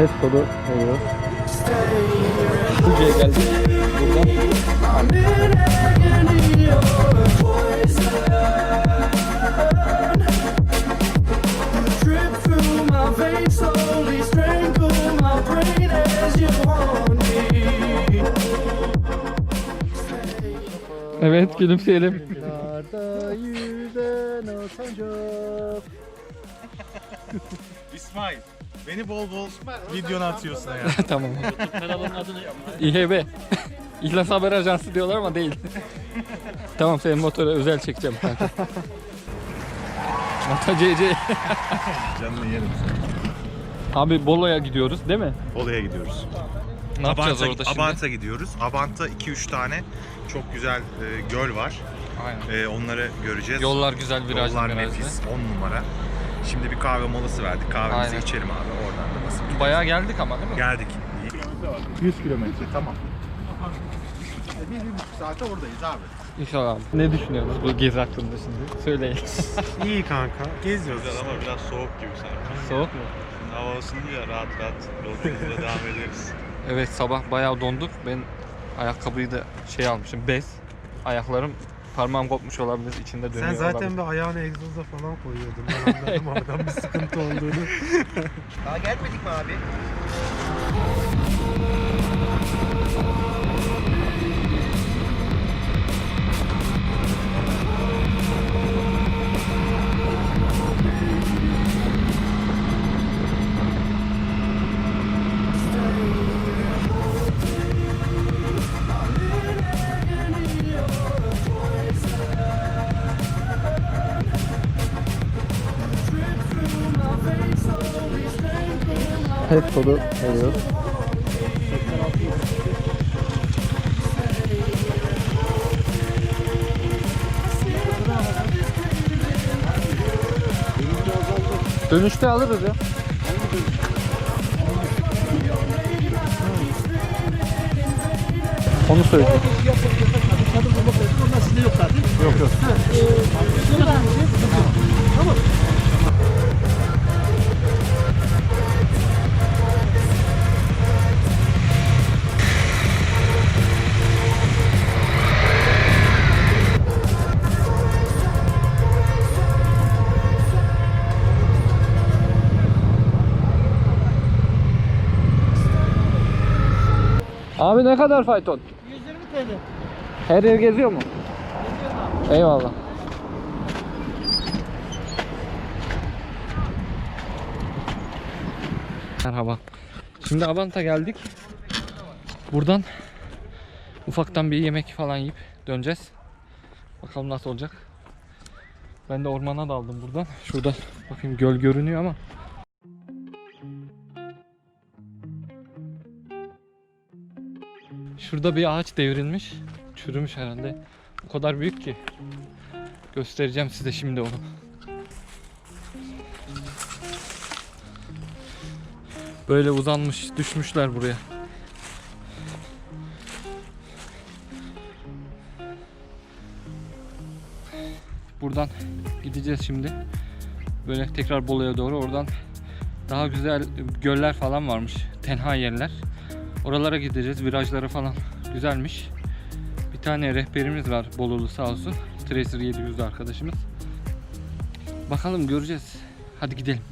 Test kodu veriyor. Tuncay'a geldik. Buradan. Evet gülümseyelim. Karda yüzen o sancak. İsmail, beni bol bol videona atıyorsun ya. tamam. İHB. İhlas Haber Ajansı diyorlar ama değil. tamam senin motora özel çekeceğim kanka. Moto CC. Canını yerim seni. Abi Bolu'ya gidiyoruz değil mi? Bolu'ya gidiyoruz. Ne yapacağız Abant'a, orada şimdi? Abant'a gidiyoruz. Abant'ta 2-3 tane çok güzel e, göl var. Aynen. E, onları göreceğiz. Yollar güzel virajlı Yollar virajlı. nefis, 10 numara. Şimdi bir kahve molası verdik. Kahvemizi Aynen. içelim abi. Oradan da basıp Bayağı geldik ama değil mi? geldik. 100 kilometre tamam. Bir, bir buçuk saate oradayız abi. İnşallah. Ne düşünüyorsunuz bu gezi hakkında şimdi? Söyleyin. İyi kanka. Geziyoruz ama biraz soğuk gibi sanki. Soğuk mu? Hava ısındı ya rahat rahat yolculuğumuza devam ederiz. Evet sabah bayağı donduk. Ben ayakkabıyı da şey almışım bez. Ayaklarım parmağım kopmuş olabilir içinde dönüyor Sen zaten olabilir. bir ayağını egzoza falan koyuyordun. Ben anladım oradan bir sıkıntı olduğunu. Daha gelmedik mi abi? Test kodu veriyor. Dönüşte alırız ya. Onu söyleyeceğim. Yok yok. Abi ne kadar fayton? 120 TL. Her yer geziyor mu? Eyvallah. Merhaba. Şimdi Abant'a geldik. Buradan ufaktan bir yemek falan yiyip döneceğiz. Bakalım nasıl olacak. Ben de ormana daldım buradan. Şurada bakayım göl görünüyor ama Şurada bir ağaç devrilmiş. Çürümüş herhalde. O kadar büyük ki. Göstereceğim size şimdi onu. Böyle uzanmış, düşmüşler buraya. Buradan gideceğiz şimdi. Böyle tekrar Bolu'ya doğru. Oradan daha güzel göller falan varmış. Tenha yerler. Oralara gideceğiz. Virajları falan güzelmiş. Bir tane rehberimiz var Bolulu sağ olsun. Tracer 700'lü arkadaşımız. Bakalım göreceğiz. Hadi gidelim.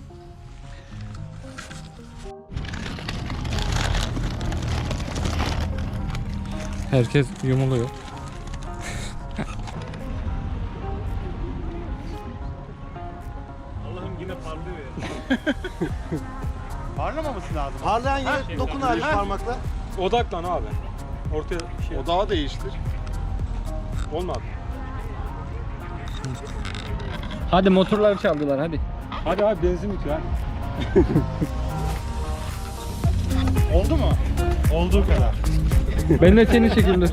Herkes yumuluyor. Lazım. Parlayan yere dokun abi parmakla. Odaklan abi. Ortaya şey. Odağı değiştir. Olmadı. Hadi motorları çaldılar hadi. Hadi abi benzin bitiyor ha. Oldu mu? Olduğu kadar. Ben de seni çekildi.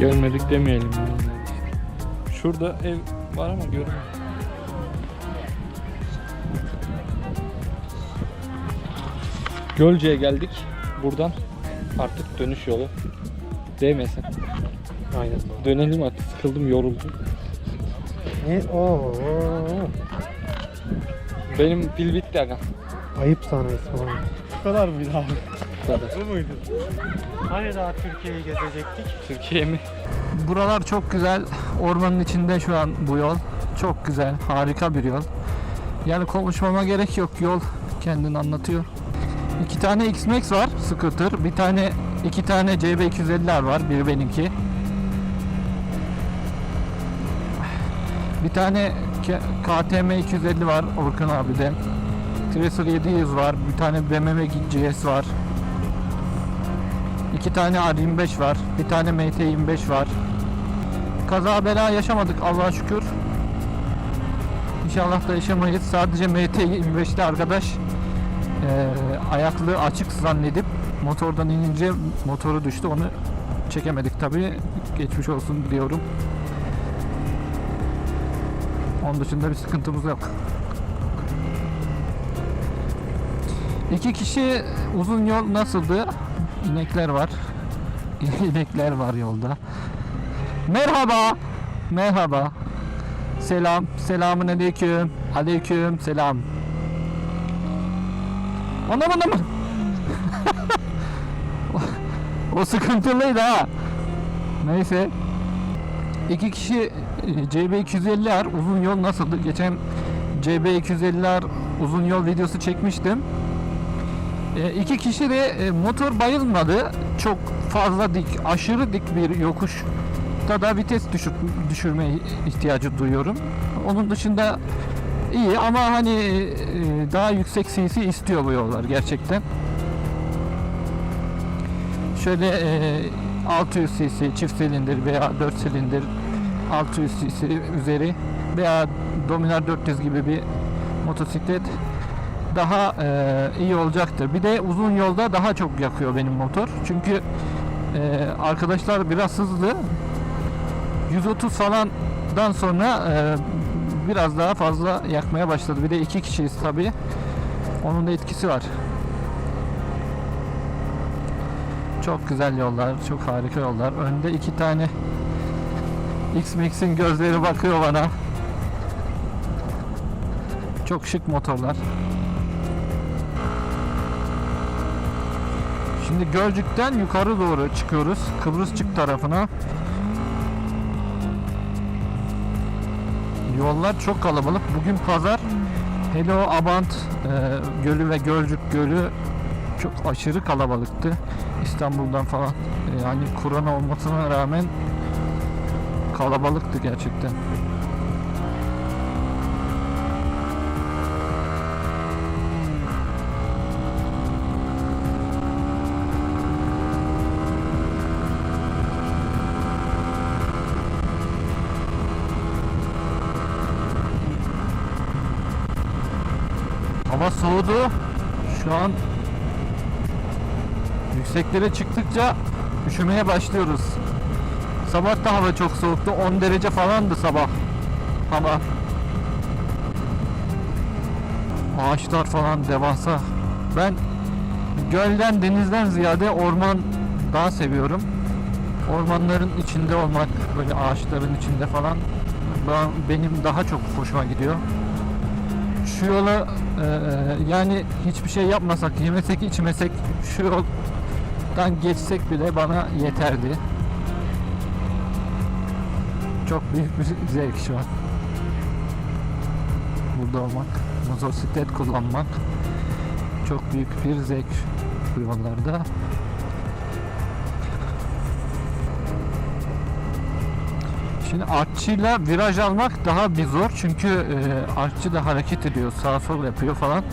Görmedik demeyelim. Şurada ev var ama görmedim. Gölce'ye geldik. Buradan artık dönüş yolu. Değmesin. Aynen. Dönelim artık. Sıkıldım, yoruldum. Ne? Oo. Benim pil bitti aga. Ayıp sana İsmail. Bu kadar mıydı abi? Kadar. Bu muydu? Hani daha Türkiye'yi gezecektik? Türkiye mi? Buralar çok güzel. Ormanın içinde şu an bu yol. Çok güzel. Harika bir yol. Yani konuşmama gerek yok. Yol kendini anlatıyor. İki tane X-Max var. Scooter. Bir tane iki tane CB250'ler var. Biri benimki. Bir tane K- KTM 250 var Orkun abide. Tracer 700 var. Bir tane BMW GS var. İki tane R25 var. Bir tane MT25 var. Kaza bela yaşamadık Allah'a şükür. İnşallah da yaşamayız. Sadece MT25'te arkadaş eee ayaklığı açık zannedip motordan inince motoru düştü. Onu çekemedik tabi. Geçmiş olsun diyorum. Onun dışında bir sıkıntımız yok. İki kişi uzun yol nasıldı? İnekler var. İnekler var yolda. Merhaba. Merhaba. Selam. Selamun aleyküm. Aleyküm selam. Anam anam. o sıkıntılıydı ha. Neyse. İki kişi e, CB250'ler uzun yol nasıldı? Geçen CB250'ler uzun yol videosu çekmiştim. E, iki kişi de e, motor bayılmadı. Çok fazla dik, aşırı dik bir yokuşta da vites düşür, düşürme ihtiyacı duyuyorum. Onun dışında iyi ama hani e, daha yüksek CC istiyor bu yollar gerçekten. Şöyle e, 600 cc çift silindir veya 4 silindir 600 cc üzeri veya Dominar 400 gibi bir motosiklet daha e, iyi olacaktır. Bir de uzun yolda daha çok yakıyor benim motor. Çünkü e, arkadaşlar biraz hızlı. 130 falandan sonra e, biraz daha fazla yakmaya başladı. Bir de iki kişiyiz tabi. Onun da etkisi var. Çok güzel yollar, çok harika yollar. Önde iki tane X-Max'in gözleri bakıyor bana. Çok şık motorlar. Şimdi Gölcük'ten yukarı doğru çıkıyoruz. Kıbrısçık tarafına. Yollar çok kalabalık. Bugün pazar. Hele o Abant e, Gölü ve Gölcük Gölü çok aşırı kalabalıktı. İstanbul'dan falan. E, yani korona olmasına rağmen kalabalıktı gerçekten. Hava soğudu. Şu an yükseklere çıktıkça üşümeye başlıyoruz. Sabah da hava çok soğuktu. 10 derece falandı sabah. Hava. Ağaçlar falan devasa. Ben gölden, denizden ziyade orman daha seviyorum. Ormanların içinde olmak, böyle ağaçların içinde falan ben- benim daha çok hoşuma gidiyor şu yola e, yani hiçbir şey yapmasak, yemesek, içmesek şu yoldan geçsek bile bana yeterdi. Çok büyük bir zevk şu an. Burada olmak, motosiklet kullanmak çok büyük bir zevk bu yollarda. Şimdi artçıyla viraj almak daha bir zor çünkü e, artçı da hareket ediyor, sağ sol yapıyor falan.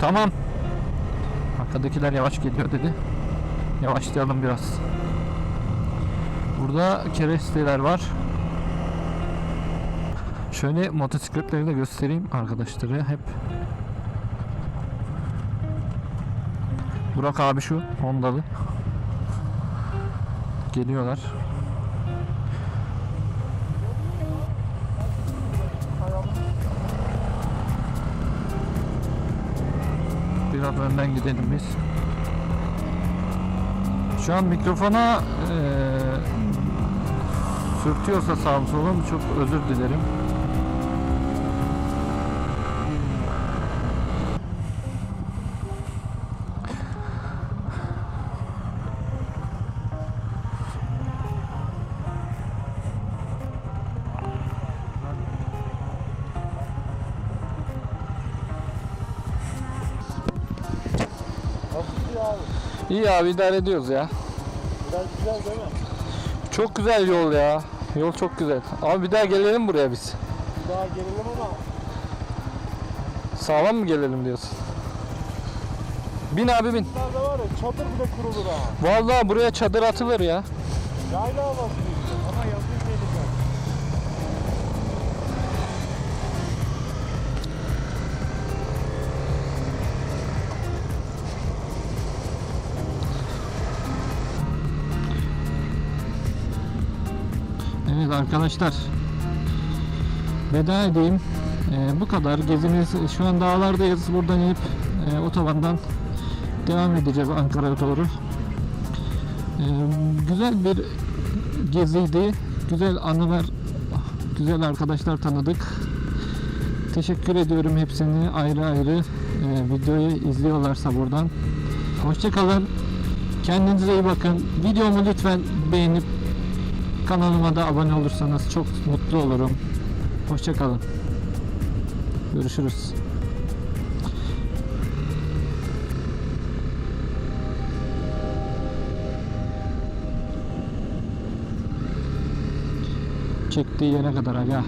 Tamam. Arkadakiler yavaş geliyor dedi. Yavaşlayalım biraz. Burada keresteler var. Şöyle motosikletleri de göstereyim arkadaşları hep. Burak abi şu Hondalı. Geliyorlar. Biraz önden gidelim biz. Şu an mikrofona eee sürtüyorsa sağım solum çok özür dilerim. İyi abi idare ediyoruz ya. Biraz güzel değil mi? Çok güzel yol ya. Yol çok güzel. Ama bir daha gelelim buraya biz. Bir daha gelelim ama Sağlam mı gelelim diyorsun? Bin abi bin. nerede var ya çadır bile kurulur ha. Vallahi buraya çadır atılır ya. Yayla havası Evet arkadaşlar. Veda edeyim. Ee, bu kadar. Gezimiz şu an dağlardayız. Buradan inip e, otobandan devam edeceğiz Ankara'ya doğru. Ee, güzel bir geziydi. Güzel anılar, güzel arkadaşlar tanıdık. Teşekkür ediyorum hepsini ayrı ayrı e, videoyu izliyorlarsa buradan. Hoşçakalın. Kendinize iyi bakın. Videomu lütfen beğenip Kanalıma da abone olursanız çok mutlu olurum. Hoşçakalın. Görüşürüz. Çektiği yere kadar aga.